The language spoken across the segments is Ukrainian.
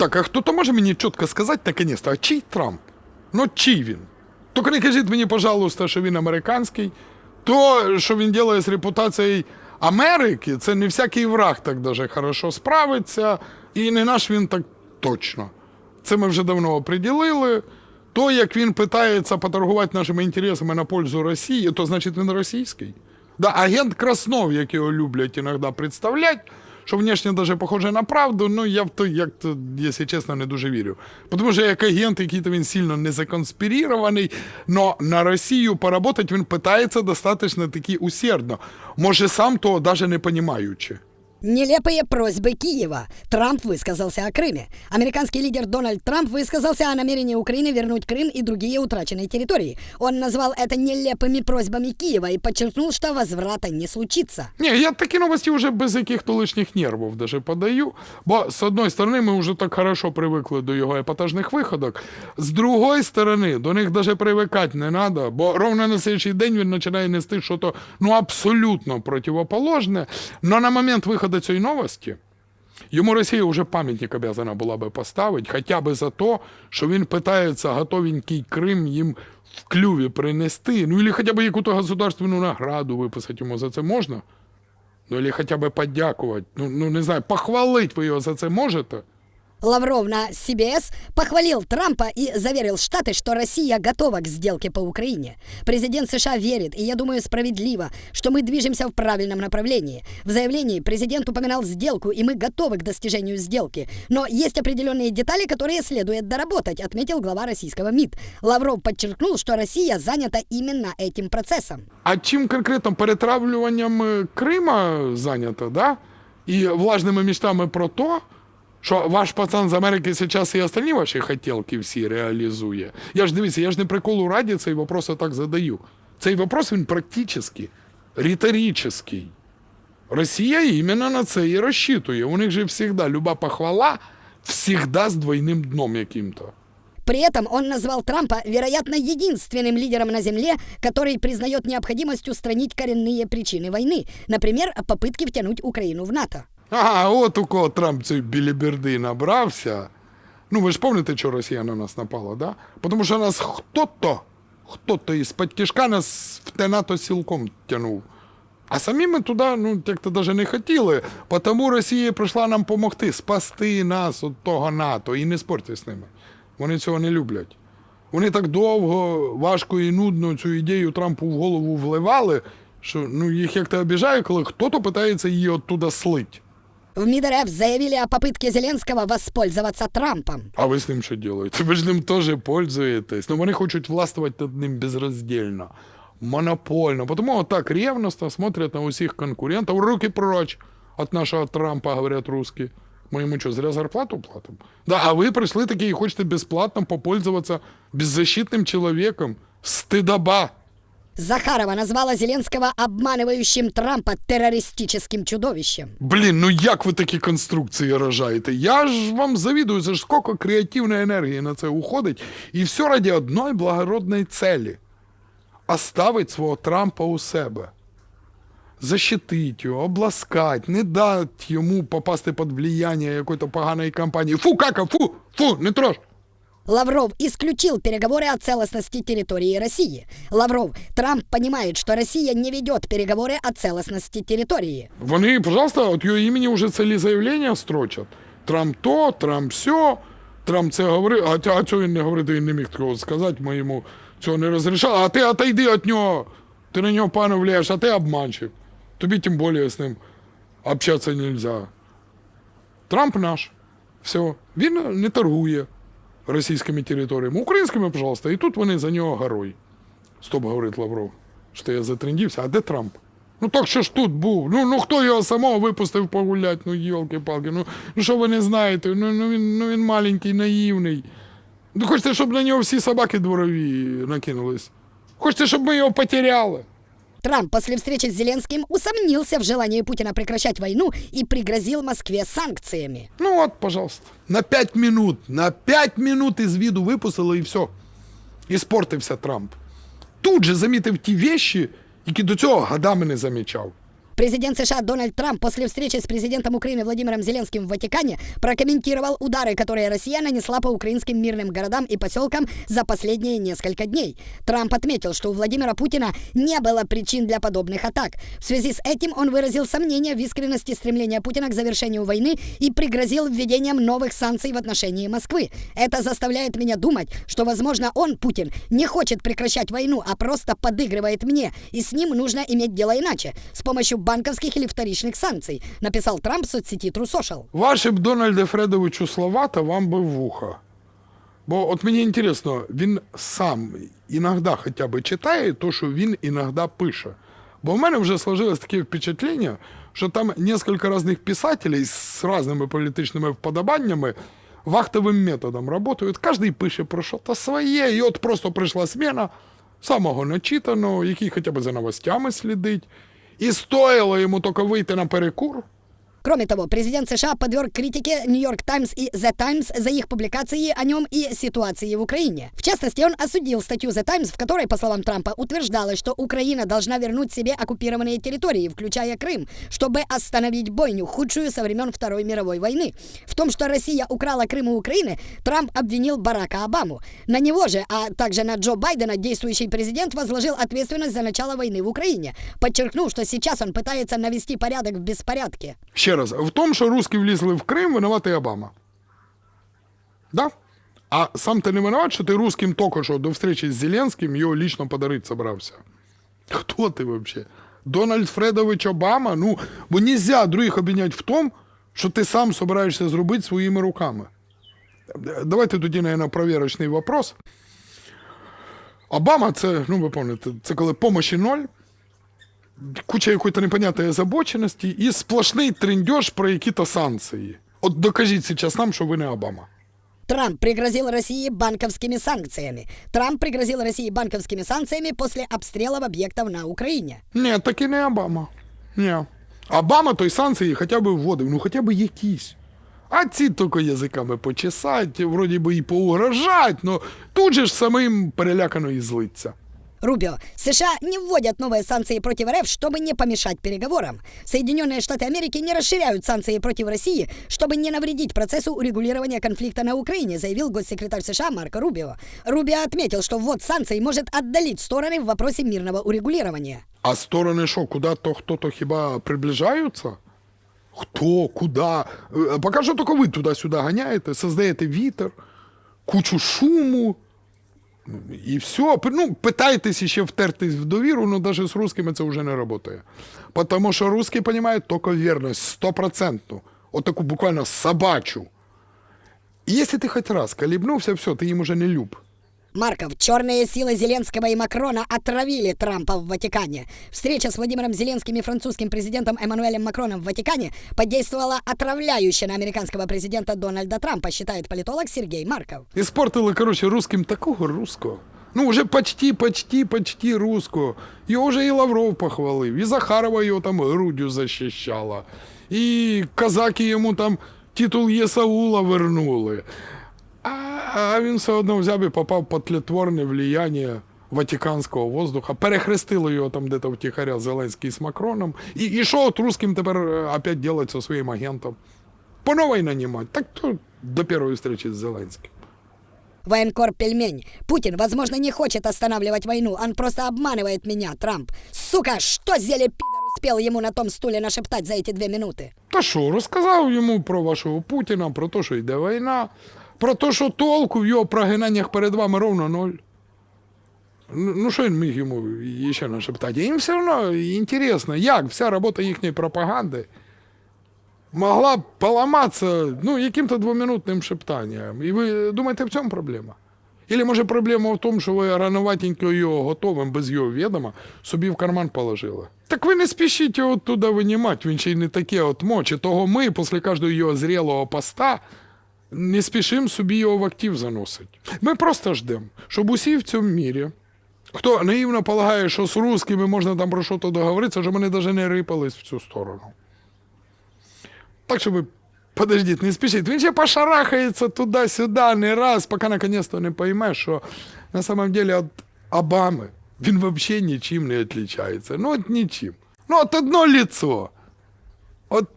Так, а хто-то може мені чітко сказати, наконець-то, а чий Трамп? Ну, чий він? Тільки не кажіть мені, пожалуйста, що він американський. То, що він робить з репутацією Америки, це не всякий враг так даже хорошо справиться, і не наш він так точно. Це ми вже давно оприділили. То, як він питається поторгувати нашими інтересами на пользу Росії, то значить він російський. Да, агент Краснов, як його люблять іноді представляти, що внешне даже похоже на правду, ну я в то, як то, якщо чесно, не дуже вірю. Тому що як агент, який то він сильно не законспірірований, но на Росію поработать він питається достатньо таки усердно. Може, сам того даже не понимаючи. Нелепые просьбы Киева. Трамп высказался о Крыме. Американский лидер Дональд Трамп высказался о намерении Украины вернуть Крым и другие утраченные территории. Он назвал это нелепыми просьбами Киева и подчеркнул, что возврата не случится. Ні, я такі новості вже без яких-то лишніх нервів даже подаю. Бо з одної сторони, ми вже так хорошо привикли до його епатажних виходок. З другої сторони, до них даже привикати не треба, бо ровно на слідчий день він починає нести щось ну абсолютно противоположне. Но на момент виходу цієї новості Йому Росія вже пам'ятник обязана була би поставити, хоча б за те, що він питається готовенький Крим їм в клюві принести, ну или хоча б якусь государственну награду виписати йому за це можна? Ну, или хоча б подякувати. Ну, ну не знаю, похвалити ви його за це можете? Лавров на CBS похвалил Трампа и заверил Штаты, что Россия готова к сделке по Украине. Президент США верит, и я думаю справедливо, что мы движемся в правильном направлении. В заявлении президент упоминал сделку, и мы готовы к достижению сделки. Но есть определенные детали, которые следует доработать, отметил глава российского МИД. Лавров подчеркнул, что Россия занята именно этим процессом. А чим конкретно перетравлюванням е, Крима зайнято, да? І влажними мечтами про то, що ваш пацан з Америки зараз і остальні ваші хотілки всі реалізує. Я ж дивіться, я ж не приколу раді цей вопрос так задаю. Цей вопрос він практично риторичний. Росія іменно на це і розчитує. У них же завжди люба похвала завжди з двойним дном яким-то. При этом он назвал Трампа, вероятно, единственным лидером на Земле, который признает необходимость устранить коренные причины войны, например, попытки втянуть Украину в НАТО. Ага, от у кого Трамп цієї біліберди набрався. Ну, ви ж пам'ятаєте, що Росія на нас напала, да? Тому що нас хто-то, хто-то із-під тяжка нас в те НАТО сілком тянув. А самі ми туди, ну, як-то навіть не хотіли. Тому Росія прийшла нам допомогти, спасти нас від того НАТО. І не спорте з ними. Вони цього не люблять. Вони так довго, важко і нудно цю ідею Трампу в голову вливали, що ну, їх як-то обіжає, коли хто-то питається її оттуда слить. В МИД РФ заявили о попытке Зеленского воспользоваться Трампом. А ви з ним що робите? Ви ж ним теж пользуєтесь. Ну вони хочуть властвувати над ним безроздільно, монопольно. Тому отак ревностно смотрят на усіх конкурентів. Руки прочь от нашого Трампа, говорять русські. Ми йому що, зря зарплату платимо? Да, а ви прийшли такі і хочете безплатно попользоваться беззащитним чоловіком. Стидоба. Захарова назвала Зеленского обманывающим Трампа террористическим чудовищем. Блін, ну як ви такі конструкції рожаєте? Я ж вам завідую, це ж скільки креативної енергії на це уходить. І все ради одної благородної целі. Оставить свого Трампа у себе. Защитить його, обласкать, не дати йому попасти під влияння якоїсь поганої компанії. Фу, кака, фу, фу, не трожь. Лавров исключил переговоры о целостности территории России. Лавров, Трамп понимает, что Россия не ведет переговоры о целостности территории. Вони, пожалуйста, от його імені вже цілі заявлення строчать. Трамп то, Трамп сьо, Трамп це говорив, а, а цього він не говорив, він не міг такого сказати, ми йому цього не розрішали. А ти отойди від нього, ти на нього пану влияєш, а ти обманщик. Тобі тим більше з ним общатися не можна. Трамп наш. Все. Він не торгує російськими територіями. Українськими, пожалуйста. І тут вони за нього горой. Стоп, говорить Лавров. Що я затрендився, а де Трамп? Ну так що ж тут був? Ну, ну хто його самого випустив погуляти? Ну, йолки-палки, ну, ну що ви не знаєте? Ну, ну, він, ну він маленький, наївний. Ну, хочете, щоб на нього всі собаки дворові накинулись? Хочете, щоб ми його потеряли? Трамп после встречи с Зеленским усомнился в желании Путина прекращать войну и пригрозил Москве санкциями. Ну от, пожалуйста. На 5 минут, на 5 минут із віду випустили і все. І спортився Трамп. Тут же замітив ті вещі, які до цього годами не замічав. Президент США Дональд Трамп после встречи с президентом Украины Владимиром Зеленским в Ватикане прокомментировал удары, которые Россия нанесла по украинским мирным городам и поселкам за последние несколько дней. Трамп отметил, что у Владимира Путина не было причин для подобных атак. В связи с этим он выразил сомнения в искренности стремления Путина к завершению войны и пригрозил введением новых санкций в отношении Москвы. Это заставляет меня думать, что, возможно, он, Путин, не хочет прекращать войну, а просто подыгрывает мне, и с ним нужно иметь дело иначе, с помощью банковских или вторичных санкций, написал Трамп в соцсети True Social. Ваші б Дональде Фредовичу слова, та вам би в. Бо от мені інтересно, він сам іноді хоча б читає то, що він іноді пише. Бо в мене вже сложилось таке впечатлення, що там несколько різних писателей з різними політичними вподобаннями вахтовим методом працюють. Кожен пише про щось своє, і от просто прийшла смена самого начитаного, який хоча б за новостями слідить. І стоїло йому тільки вийти на перекур, Кроме того, президент США подверг критике Нью-Йорк Таймс и The Times за их публикации о нем и ситуации в Украине. В частности, он осудил статью The Times, в которой, по словам Трампа, утверждалось, что Украина должна вернуть себе оккупированные территории, включая Крым, чтобы остановить бойню, худшую со времен Второй мировой войны. В том, что Россия украла Крым у Украины, Трамп обвинил Барака Обаму. На него же, а также на Джо Байдена, действующий президент возложил ответственность за начало войны в Украине, подчеркнув, что сейчас он пытается навести порядок в беспорядке. Ще раз, в тому, що русські влізли в Крим, винуватий Обама. Да? А сам ти не винуват, що ти русским тільки що до встречі з Зеленським його лично подарити собрався. Хто ти взагалі? Дональд Фредович Обама? Ну, бо нельзя других обвинять в тому, що ти сам собираєшся зробити своїми руками. Давайте тоді, наверное, проверочний вопрос. Обама це, ну ви пам'ятаєте, це коли помощі ноль, куча якої-то непонятної озабоченості і сплошний трендеж про які-то санкції. От докажіть зараз нам, що ви не Обама. Трамп пригрозил России банковскими санкциями. Трамп пригрозил России банковскими санкциями после обстрелов объектов на Украине. Ні, таки не Обама. Ні. Обама той санкції хоча б вводив, ну хоча б якісь. А ці тільки язиками почесать, вроді би і поугрожать, но тут же ж самим перелякано і злиться. Рубио, США не вводят новые санкции против РФ, чтобы не помешать переговорам. Соединенные Штаты Америки не расширяют санкции против России, чтобы не навредить процессу урегулирования конфликта на Украине, заявил госсекретарь США Марко Рубио. Рубио отметил, что ввод санкций может отдалить стороны в вопросе мирного урегулирования. А сторони що, куди то хто-то хіба приближаються? Хто, куди? Е, Поки що тільки ви туди-сюди ганяєте, создаєте вітер, кучу шуму. І все. Ну, питайтесь ще втертись в довіру, але навіть з русскими це вже не працює. Тому що русські розуміють тільки вірність, стопроцентну. Отаку буквально собачу. І якщо ти хоч раз колібнувся, все, ти їм уже не люб. Марков, черные силы Зеленского и Макрона отравили Трампа в Ватикане. Встреча с Владимиром Зеленским и французским президентом Эммануэлем Макроном в Ватикане подействовала отравляюще на американского президента Дональда Трампа, считает политолог Сергей Марков. Іспортили, коротше, русским такого русского. Ну, вже почти, почти, почти русского. Його вже і Лавров похвалив, і Захарова його там груддю захищала. І казаки йому там титул Єсаула вернули. А, а він все одно взяв і попав під тлетворне влияння Ватиканського воздуха. Перехрестили його там де-то втіхаря Зеленський з Макроном. І, і що от русским тепер е, опять делать со своїм агентом? По новой нанимать. Так то до первой встречи с Зеленским. Военкор Пельмень. Путин, возможно, не хочет останавливать войну, он просто обманывает меня, Трамп. Сука, что зелье пидор успел ему на том стуле нашептать за эти две минуты? Та що, розказав йому про вашого Путіна, про те, що йде війна, Про те, що толку в його прогинаннях перед вами ровно ноль. Ну, ну що він міг йому ще нашептати? Їм все одно інтересно, як вся робота їхньої пропаганди могла б поламатися ну, яким-то двоминутним шептанням. І ви думаєте, в цьому проблема? Или може проблема в тому, що ви рановатенько його готовим, без його відома, собі в карман положили. Так ви не спішіть його туди винімати, він ще й не таке от мочі. Того ми після кожного його зрілого поста не спішимо собі його в актив заносити. Ми просто ждемо, щоб усі в цьому мірі, хто наївно полагає, що з русскими можна там про щось договоритися, щоб вони навіть не рипались в цю сторону. Так що ви подождіть, не спішіть. Він ще пошарахається туди-сюди не раз, поки наконец-то не пойме, що на самом деле від Обами він взагалі нічим не відрізняється. Ну, от нічим. Ну, от одно лицо. От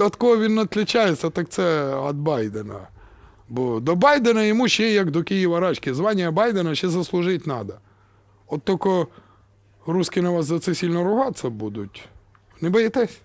від кого він відрізняється, так це від Байдена. Бо до Байдена йому ще як до Києва рачки. Звання Байдена ще заслужити треба. От тільки русські на вас за це сильно ругатися будуть. Не боїтесь?